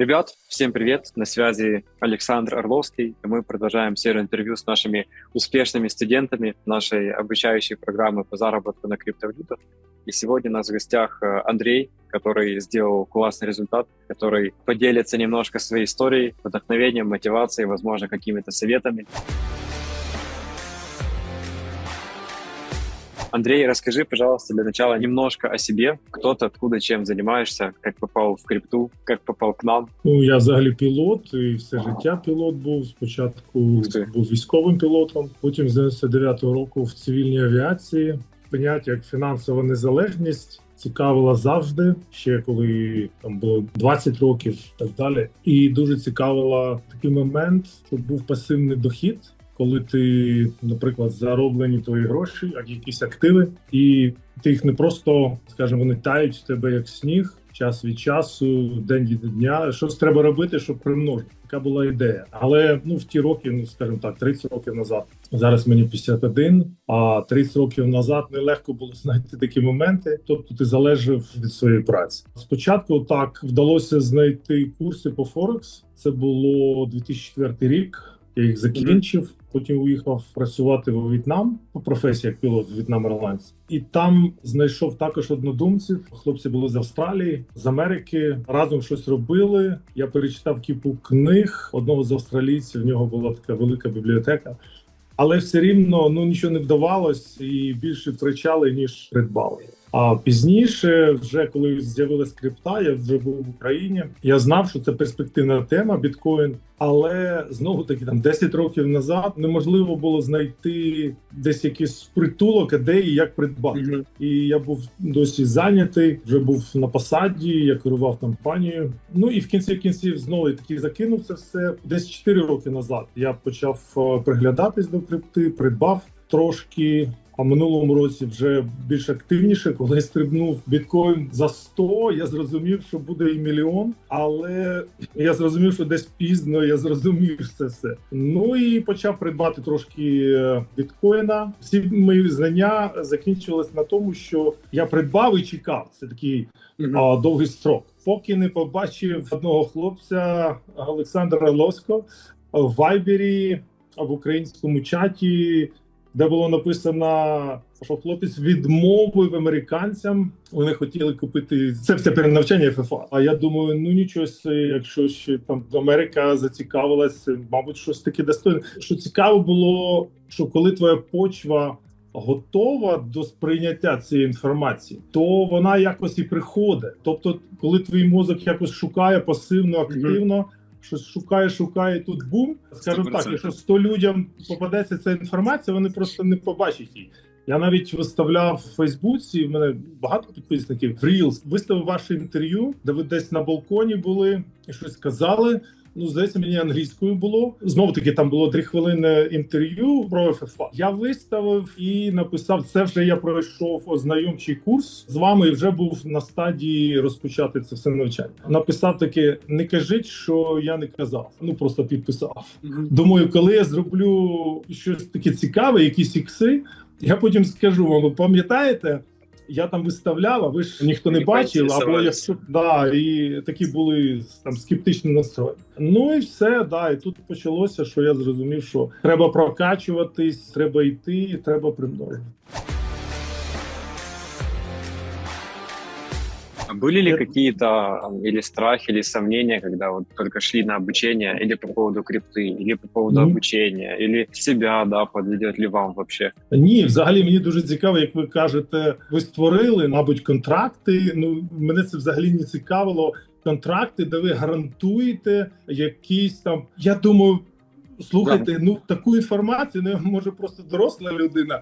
Ребят, всем привет! На связи Александр Орловский, и мы продолжаем серию интервью с нашими успешными студентами нашей обучающей программы по заработку на криптовалютах. И сегодня у нас в гостях э, Андрей, который сделал классный результат, который поделится немножко своей историей, вдохновением, мотивацией, возможно, какими-то советами. Андрей, расскажи, пожалуйста, для начала немножко о себе. Кто ты, откуда, чем занимаешься, как попал в крипту, як попав к нам. Ну я взагалі пілот, і все життя пілот був. Спочатку був військовим пілотом, потім з 99-го року в цивільній авіації. Поняття як фінансова незалежність цікавила завжди, ще коли там було 20 років, і так далі. І дуже цікавила такий момент, що був пасивний дохід. Коли ти, наприклад, зароблені твої гроші, як якісь активи, і ти їх не просто, скажімо, вони тають в тебе як сніг, час від часу, день від дня. Щось треба робити, щоб примножити. Така була ідея. Але ну в ті роки, ну скажімо так, 30 років назад. Зараз мені 51, а 30 років назад нелегко було знайти такі моменти. Тобто ти залежав від своєї праці. Спочатку так вдалося знайти курси по Форекс. Це було 2004 рік. Я їх закінчив. Потім уїхав працювати в В'єтнам по професії як пілот В'єтнам Airlines. І там знайшов також однодумців. Хлопці були з Австралії, з Америки. Разом щось робили. Я перечитав кіпу книг одного з австралійців. В нього була така велика бібліотека. Але все рівно ну нічого не вдавалось і більше втрачали ніж придбали. А пізніше, вже коли з'явилась крипта, я вже був в Україні. Я знав, що це перспективна тема біткоін. Але знову таки там 10 років назад неможливо було знайти десь якийсь притулок, де і як придбати. І я був досі зайнятий, вже був на посаді, я керував компанією. Ну і в кінці кінців знову таки закинув це все. Десь 4 роки назад я почав е, приглядатись до крипти, придбав трошки. А минулому році вже більш активніше, коли стрибнув біткоін за 100, я зрозумів, що буде і мільйон. Але я зрозумів, що десь пізно я зрозумів це все. Ну і почав придбати трошки е, біткоїна. Всі мої знання закінчились на тому, що я придбав і чекав. Це такий а, довгий строк. Поки не побачив одного хлопця Олександра Лоско в Вайбері в українському чаті, де було написано, що хлопець відмовив американцям. Вони хотіли купити це все перенавчання ФФА. А я думаю, ну нічого, якщо ще там Америка зацікавилась, мабуть, щось таке достойне. Що цікаво було, що коли твоя почва готова до сприйняття цієї інформації, то вона якось і приходить. Тобто, коли твій мозок якось шукає пасивно, активно. Щось шукає, шукає тут бум. Скажу так, 100%. якщо 100 людям попадеться ця інформація, вони просто не побачать її. Я навіть виставляв в Фейсбуці. В мене багато підписників. Reels. виставив ваше інтерв'ю, де ви десь на балконі були і щось казали. Ну, здається, мені англійською було. Знову таки, там було три хвилини інтерв'ю про ФФА. Я виставив і написав: це вже я пройшов ознайомчий курс з вами і вже був на стадії розпочати це все навчання. Написав таке: не кажіть, що я не казав. Ну просто підписав. Думаю, коли я зроблю щось таке цікаве, якісь ікси, я потім скажу вам, ви пам'ятаєте? Я там виставляв, а ви ж ніхто не бачив, або якщо да, і такі були там скептичні настрої. Ну і все, да. І тут почалося, що я зрозумів, що треба прокачуватись, треба йти, треба примножувати. А Были ли какие-то или страхи, или сомнения, когда вот только шли на обучение, или по поводу крипты, или по поводу Мгм. обучения, или себя, да, подведет ли вам вообще? Ні, взагалі мені дуже цікаво, як ви кажете, ви створили, мабуть, контракти. Ну мене це взагалі не цікавило. Контракти, де ви гарантуєте якісь там. Я думаю, слухайте, ну таку інформацію не може просто доросла людина.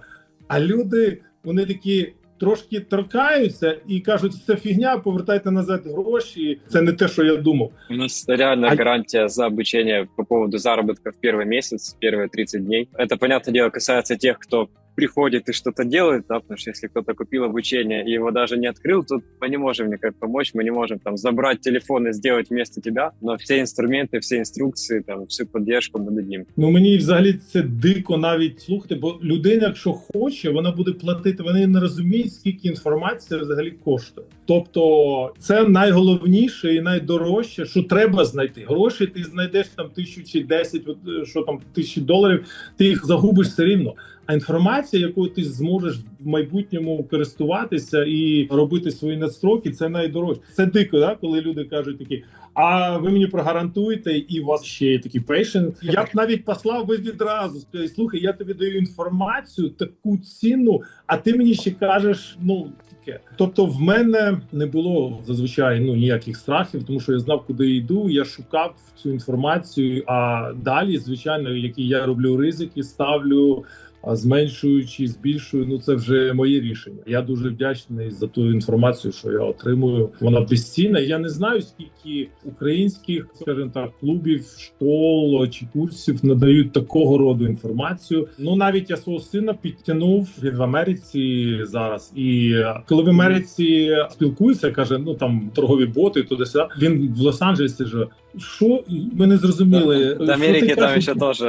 А люди вони такі Трошки торкаються і кажуть, це фігня, повертайте назад гроші. Це не те, що я думав. У нас реально А- гарантия за обучение по поводу заработка в первый месяц, первые 30 дней. Это, понятное дело, касается тех, кто приходит и что-то делает, да, потому что если кто-то купил обучение и его даже не открыл, то мы не можем никак помочь, мы не можем там забрать телефон и сделать вместо тебя, но все инструменты, все инструкции, там, всю поддержку мы дадим. Ну мені взагалі це дико навіть слухати, бо людина, якщо хоче, вона буде платити. Вони не розуміють, скільки інформація взагалі коштує. Тобто, це найголовніше і найдорожче, що треба знайти. Гроші ти знайдеш там тисячу чи десять, е, що там тисячі доларів, ти їх загубиш все рівно. А інформація, якою ти зможеш в майбутньому користуватися і робити свої надстроки, це найдорожче. Це дико, да? коли люди кажуть такі. А ви мені прогарантуєте, і у вас ще є такий пейшен. Я б навіть послав би відразу. Слухай, я тобі даю інформацію, таку ціну, а ти мені ще кажеш, ну таке. Тобто, в мене не було зазвичай ну ніяких страхів, тому що я знав, куди йду. Я шукав цю інформацію. А далі, звичайно, які я роблю ризики, ставлю. А зменшуючи, збільшую, ну це вже моє рішення. Я дуже вдячний за ту інформацію, що я отримую. Вона безцінна. Я не знаю, скільки українських, скажімо так, клубів, школ чи курсів надають такого роду інформацію. Ну навіть я свого сина підтягнув він в Америці зараз. І коли в Америці спілкуюся, каже: ну там торгові боти, туди сюди. Він в Лос-Анджелесі же що ми не зрозуміли. До Америки там ще теж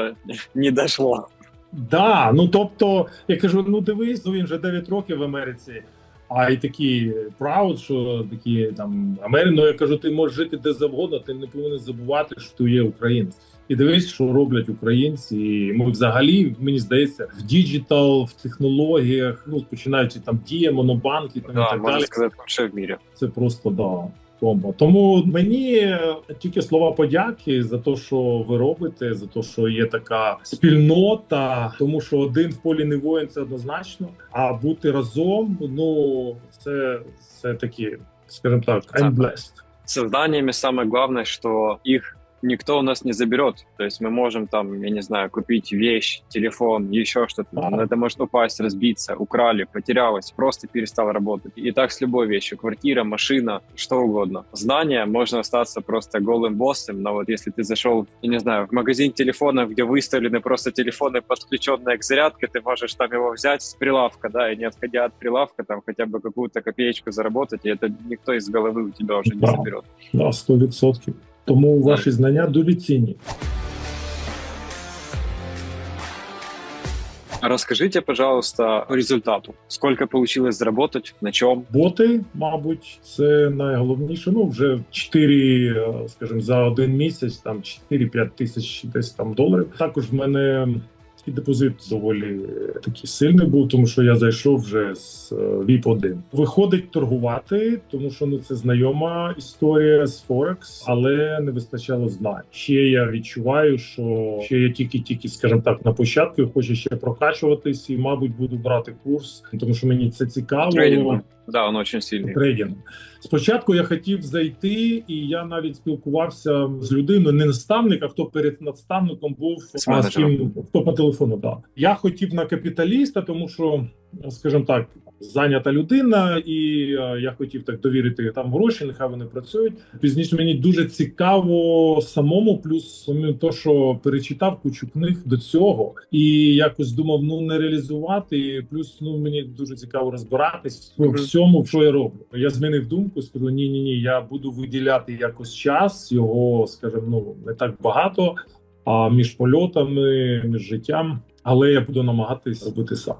не дійшло. Да, ну тобто, я кажу: ну дивись, ну він вже 9 років в Америці. А й такі прауд, що такі там Америка, ну я кажу, ти можеш жити де завгодно, ти не повинен забувати, що ти є українець. І дивись, що роблять українці. І Ми взагалі, мені здається, в діджитал, в технологіях, ну починаючи там дія, монобанки там да, і так можна далі. сказати, в мірі. Це просто да. Тому. Тому мені тільки слова подяки за те, що ви робите, за те, що є така спільнота, тому що один в полі не воїн це однозначно. А бути разом, ну це це такі, скажімо так, I'm blessed. С зданиями самое главное, что их никто у нас не заберет. То есть мы можем там, я не знаю, купить вещь, телефон, еще что-то. Но это может упасть, разбиться, украли, потерялось, просто перестал работать. И так с любой вещью. Квартира, машина, что угодно. Знания можно остаться просто голым боссом, но вот если ты зашел, я не знаю, в магазин телефонов, где выставлены просто телефоны, подключенные к зарядке, ты можешь там его взять с прилавка, да, и не отходя от прилавка, там хотя бы какую-то копеечку заработать, и это никто из головы у тебя уже не Да. заберет. Да, 100%. Тому ваші знання дуже цінні. Розкажіть, Расскажите, пожалуйста, по результату. Сколько получилось заработать, на чому? Боти, мабуть, це найголовніше. Ну вже 4, скажімо, за один місяць, там 4-5 тисяч десь там доларів. Також в мене і депозит доволі такий сильний був, тому що я зайшов вже з vip 1 Виходить торгувати, тому що ну це знайома історія з Форекс, але не вистачало знань. Ще я відчуваю, що ще я тільки-тільки, скажімо так, на початку хочу ще прокачуватись, і мабуть буду брати курс, тому що мені це цікаво. Да, він дуже сильний. Трейдинг. Спочатку я хотів зайти, і я навіть спілкувався з людиною, не наставник, а хто перед наставником був З ким хто по телефону. Да. Я хотів на капіталіста, тому що, скажімо так, зайнята людина, і е, я хотів так довірити там гроші, нехай вони працюють. Пізніше мені дуже цікаво самому, плюс то, що перечитав кучу книг до цього, і якось думав, ну не реалізувати. І плюс ну мені дуже цікаво розбиратись в всьому, що я роблю. Я змінив думку, сказав, ні, ні, ні, я буду виділяти якось час, його, скажімо, ну не так багато. А між польотами, між життям, але я буду намагатись робити сам.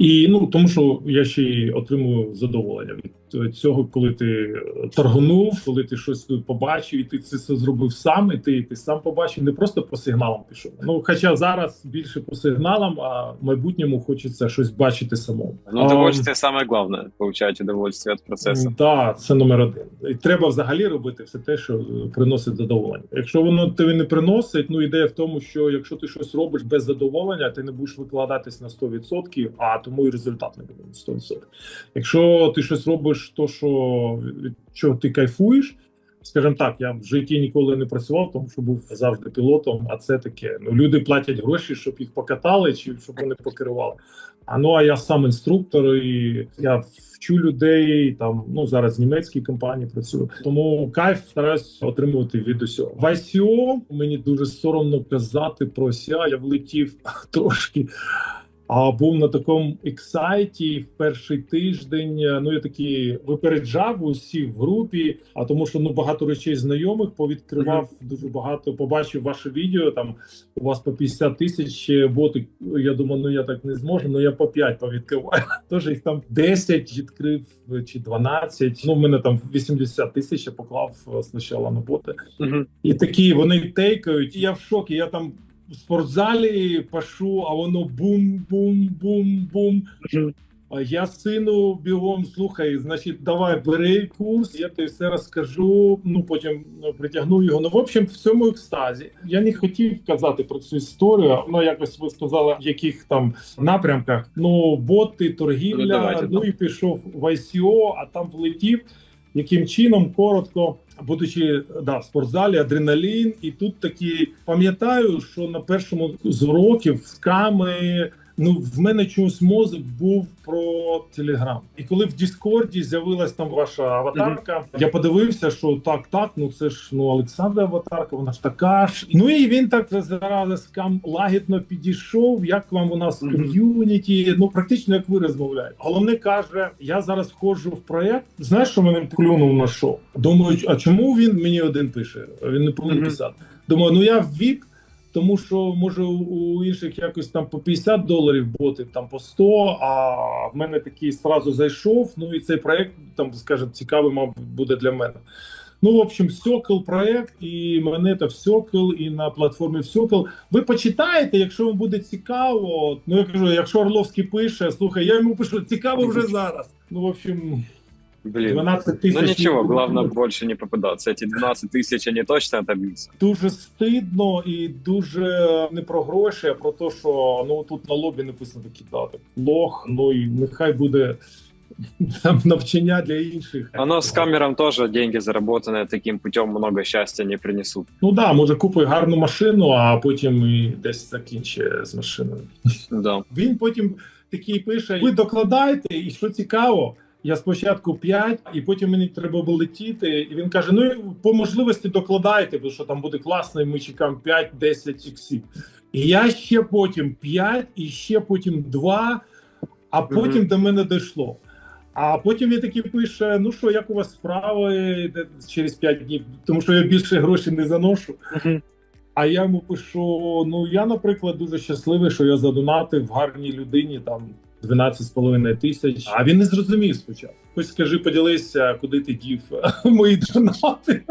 І ну тому, що я ще й отримую задоволення від цього, коли ти торгнув, коли ти щось тут побачив, і ти це все зробив сам, і ти, ти сам побачив, не просто по сигналам пішов. Ну хоча зараз більше по сигналам, а в майбутньому хочеться щось бачити самому. Ну, А, удовольствие самое главное, получать удовольствие от процесса. Так, це номер один. І треба взагалі робити все те, що е, приносить задоволення. Якщо воно тобі не приносить, ну ідея в тому, що якщо ти щось робиш без задоволення, ти не будеш викладатись на 100%, а тому і результат не буде на 100%. Якщо ти щось робиш, то що від чого ти кайфуєш. Скажімо так, я в житті ніколи не працював, тому що був завжди пілотом. А це таке. Ну люди платять гроші, щоб їх покатали, чи щоб вони покерували. А ну а я сам інструктор, і я вчу людей там. Ну зараз в німецькій компанії працюю. Тому кайф стараюсь отримувати від усього. В ICO мені дуже соромно казати про ся. Я влетів трошки. А був на такому ексайті в перший тиждень. е, Ну я такий випереджав усіх в групі. А тому, що ну багато речей знайомих повідкривав дуже багато. Побачив ваше відео. Там у вас по 50 тисяч ботик. Я думаю, ну я так не зможу. Ну я по 5 повідкриваю. Тож їх там 10 відкрив е, чи 12. Ну в мене там 80 тисяч я поклав е, спочатку на боти. Мгм. І такі вони тейкають. І я в шокі. Я там в спортзалі пашу, а воно бум-бум-бум-бум. А я сину бігом слухай, значить, давай бери курс, я тобі все розкажу. Ну потім ну, притягну його. Ну, в общем, в цьому екстазі. Я не хотів казати про цю історію. Ну якось ви сказали, в яких там напрямках. Ну, боти, торгівля. Ну, давайте, ну і пішов в ICO, а там влетів. Яким чином коротко, будучи да, в спортзалі, адреналін, і тут такі пам'ятаю, що на першому з уроків сками. Ну, в мене чомусь мозок був про телеграм. І коли в Діскорді з'явилась там ваша аватарка, я подивився, що так, так, ну це ж ну Олександра аватарка, вона ж така ж. Ну і він так зараз скам лагідно підійшов. Як вам у нас Мгм. ком'юніті? Ну практично як ви розмовляєте. Головне каже: я зараз входжу в проект. Знаєш, що мене клюнув на що? Думаю, а чому він мені один пише? Він не повинен Мгм. писати. Думаю, ну я в віп. Тому що може у- інших якось там по 50 доларів боти, там по 100, а в мене такий сразу зайшов. Ну і цей проект там, скажімо, цікавий, мабуть, буде для мене. Ну, в общем, Сокол проект, і монета в Сокол, і на платформі в Сокол. Ви почитаєте, якщо вам буде цікаво. Ну я кажу, якщо Орловський пише, слухай, я йому пишу, цікаво вже зараз. Ну, в общем, Блин. 12 тисяч. Ну ничего, главное больше не попадаться. Эти 12 тысяч, они точно отобьются. Дуже стидно і дуже не про гроші, а про те, що ну тут на лобі написано такі дати. Лох, ну і нехай буде там навчання для інших. Оно с камером тоже деньги, заработанные таким путем, много счастья не принесут. Ну да, може купить гарну машину, а потім і десь закінчить з машиною. Да. Він потім такий пише: ви докладаєте, і що цікаво. Я спочатку 5, і потім мені треба було летіти. І він каже: Ну по можливості докладайте, бо що там буде класно, і ми чекаємо 5-10 іксів. І я ще потім 5, і ще потім 2, а потім Мгм. до мене дійшло. А потім він такий пише: Ну що, як у вас справи через 5 днів, тому що я більше грошей не заношу. А я йому пишу: ну я, наприклад, дуже щасливий, що я задонатив гарній людині там 12,5 тисяч. А він не зрозумів спочатку. Хоч скажи, поділися, куди ти дів мої донати.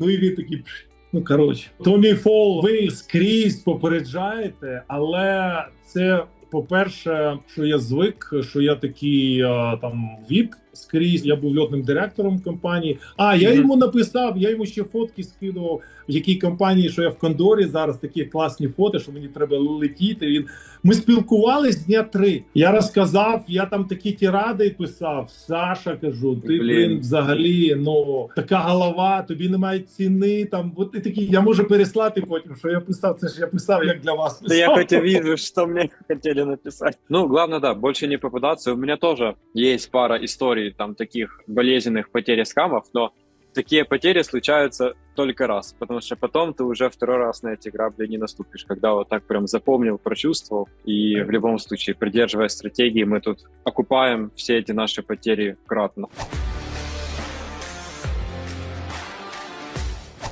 Ну і він такий. Ну коротше, Томі Фол, ви скрізь попереджаєте, але це. По-перше, що я звик, що я такий там віп скрізь. Я був льотним директором компанії. А я йому написав, я йому ще фотки скидував, в якій компанії, що я в Кондорі зараз такі класні фото, що мені треба летіти. Він ми спілкувались дня три. Я розказав, я там такі тиради писав. Саша кажу, ти Блін. блін, взагалі, ну така голова, тобі немає ціни. Там от і такі. Я можу переслати потім, що я писав. Це ж я писав, як для вас. Писав. я хоть вижу, что мне хотели написать. Ну, главное, да, больше не попадаться. У меня тоже есть пара историй там таких болезненных потерь скамов, но такие потери случаются только раз, потому что потом ты уже второй раз на эти грабли не наступишь, когда вот так прям запомнил, прочувствовал, и в любом случае, придерживаясь стратегии, мы тут окупаем все эти наши потери кратно.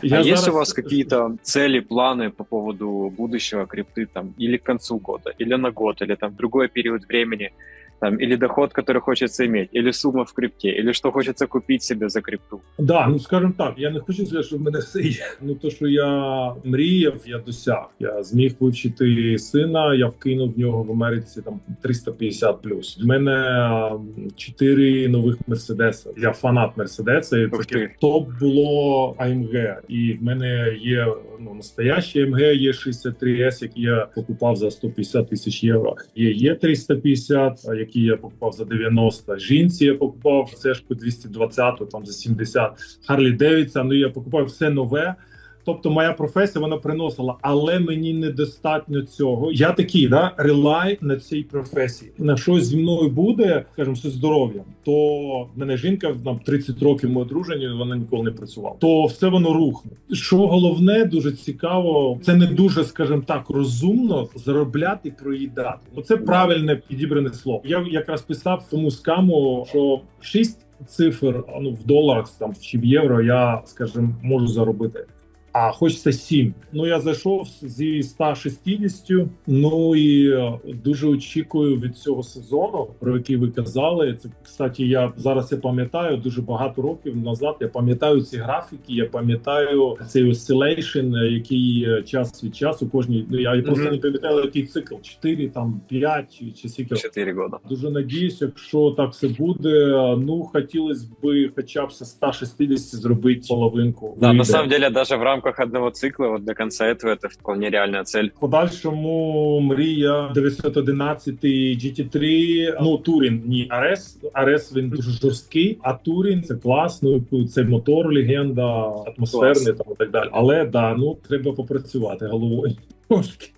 Я а есть зараз- у вас какие-то цели, планы по поводу будущего крипты там или к концу года, или на год, или там другой период времени, там, или доход, который хочется иметь, или сумма в крипте, или что хочется купить себе за крипту? Да, ну скажімо так, я не хочу сказати, що в мене все є. Ну то, що я мріяв, я досяг. Я зміг вивчити сина. Я вкинув в нього в Америці там 350 плюс. В мене чотири нових мерседеса. Я фанат мерседеса. І таке топ було AMG. І в мене є ну настоящий AMG, є 63S, який я покупав за 150 тисяч євро. Є є 350, а який я покупав за 90. Жінці я покупав сешку 220, там за 70. Харлі Девідса. ну я покупав все нове. Тобто, моя професія вона приносила, але мені недостатньо цього. Я такий, да, релай на цій професії. На щось зі мною буде, скажімо, зі здоров'ям, то мене жінка нам 30 років ми одружені, вона ніколи не працювала. То все воно рухне. Що головне, дуже цікаво, це не дуже, скажімо так, розумно заробляти проїдати. Оце правильне підібране слово. Я якраз писав тому скаму, що 6 цифр ну в доларах там чи в євро я скажімо, можу заробити. А хочеться 7. Ну я зайшов зі 160, Ну і е, дуже очікую від цього сезону, про який ви казали. Це кстати, я зараз я пам'ятаю дуже багато років назад. Я пам'ятаю ці графіки. Я пам'ятаю цей осцилейшн, який е, час від часу кожній. Ну я просто Мгм. не пам'ятаю, який цикл 4, там 5 чи, чи скільки. Четыре года. Дуже надіюсь, якщо так все буде. Ну хотілося б хоча б зі 160 зробити половинку. Да, на самом деле, даже в рамках одного цикла, вот до конца этого, это вполне реальная цель. В подальшому мрія 911 GT3, ну Турін, ні RS. RS він дуже жорсткий, а Турін це клас, ну це мотор, легенда, атмосферний там і так далі. Але да, ну треба попрацювати головою трошки.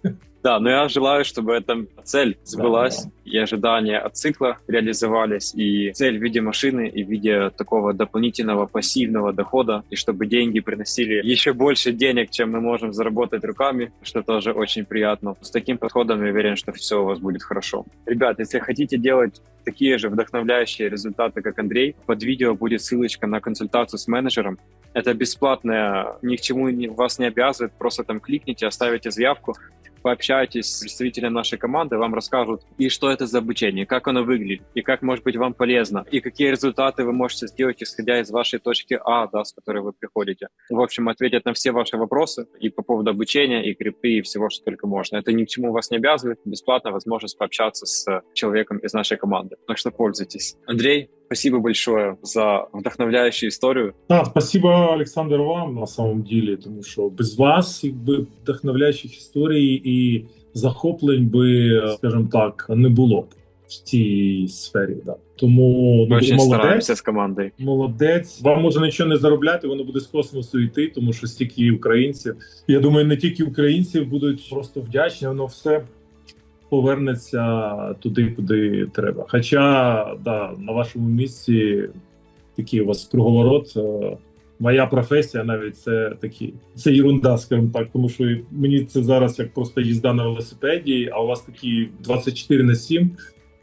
Да, но я желаю, чтобы эта цель сбылась, и ожидания от цикла реализовались, и цель в виде машины, и в виде такого дополнительного пассивного дохода, и чтобы деньги приносили еще больше денег, чем мы можем заработать руками, что тоже очень приятно. С таким подходом я уверен, что все у вас будет хорошо. Ребят, если хотите делать такие же вдохновляющие результаты, как Андрей, под видео будет ссылочка на консультацию с менеджером. Это бесплатная, ни к чему вас не обязывает, просто там кликните, оставите заявку, пообщайтесь с представителем нашей команды, вам расскажут, и что это за обучение, как оно выглядит, и как может быть вам полезно, и какие результаты вы можете сделать, исходя из вашей точки А, да, с которой вы приходите. В общем, ответят на все ваши вопросы и по поводу обучения, и крипты, и всего, что только можно. Это ни к чему вас не обязывает, бесплатно возможность пообщаться с человеком из нашей команды. Так что пользуйтесь. Андрей, спасибо большое за вдохновляющую историю. Так, спасибо, Олександр, вам на самом ділі, тому що без вас, якби вдохновляючих історій і захоплень би, скажімо так, не було б в цій сфері. Да. Тому ну, ви Очень молодець. стараемся с. Молодець, вам може нічого не заробляти, воно буде з космосу йти, тому що стільки українців. Я думаю, не тільки українців будуть просто вдячні, воно все повернеться туди, куди треба. Хоча да, на вашому місці такий у вас круговорот. е, Моя професія навіть це такі це ерунда, скажімо так, тому що мені це зараз як просто їзда на велосипеді, а у вас такі 24 на 7,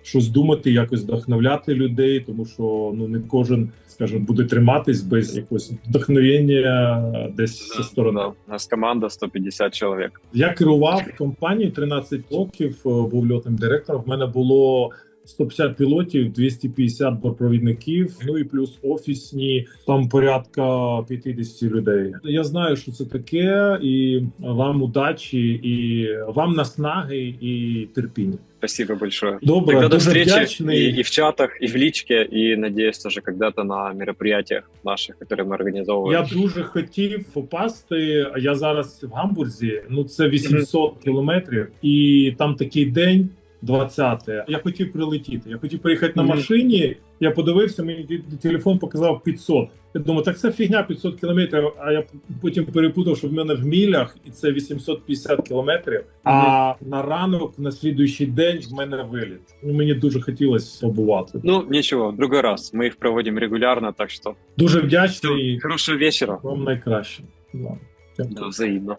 щось думати, якось вдохновляти людей, тому що ну не кожен, скажімо, буде триматись без якогось вдохновення десь зі сторони. Да, у нас команда 150 чоловік. Я керував компанією 13 років, е, був льотним директором. В мене було 150 пілотів, 250 бортпровідників, ну і плюс офісні, там порядка 50 людей. Я знаю, що це таке, і вам удачі, і вам наснаги і терпіння. Спасибо большое. Добре, Тогда до дуже встречи вдячний. и, и в чатах, и в личке, и надеюсь тоже когда-то на мероприятиях наших, которые мы организовываем. Я дуже хотів попасти. а Я зараз в Гамбурзі. Ну це 800 кілометрів, і там такий день. 20-те. Я хотів прилетіти. Я хотів приїхати на машині. Я подивився, мені телефон показав 500. Я думаю, так це фігня 500 кілометрів. А я потім перепутав, що в мене в мілях, і це 850 кілометрів. А на ранок, на слідуючий день, в мене виліт. Мені дуже хотілося побувати. Ну, ничего, в другой раз. Мы их проводим регулярно, так что Дуже вдячний хорошего вечера. вам найкраще. Да. Взаимно.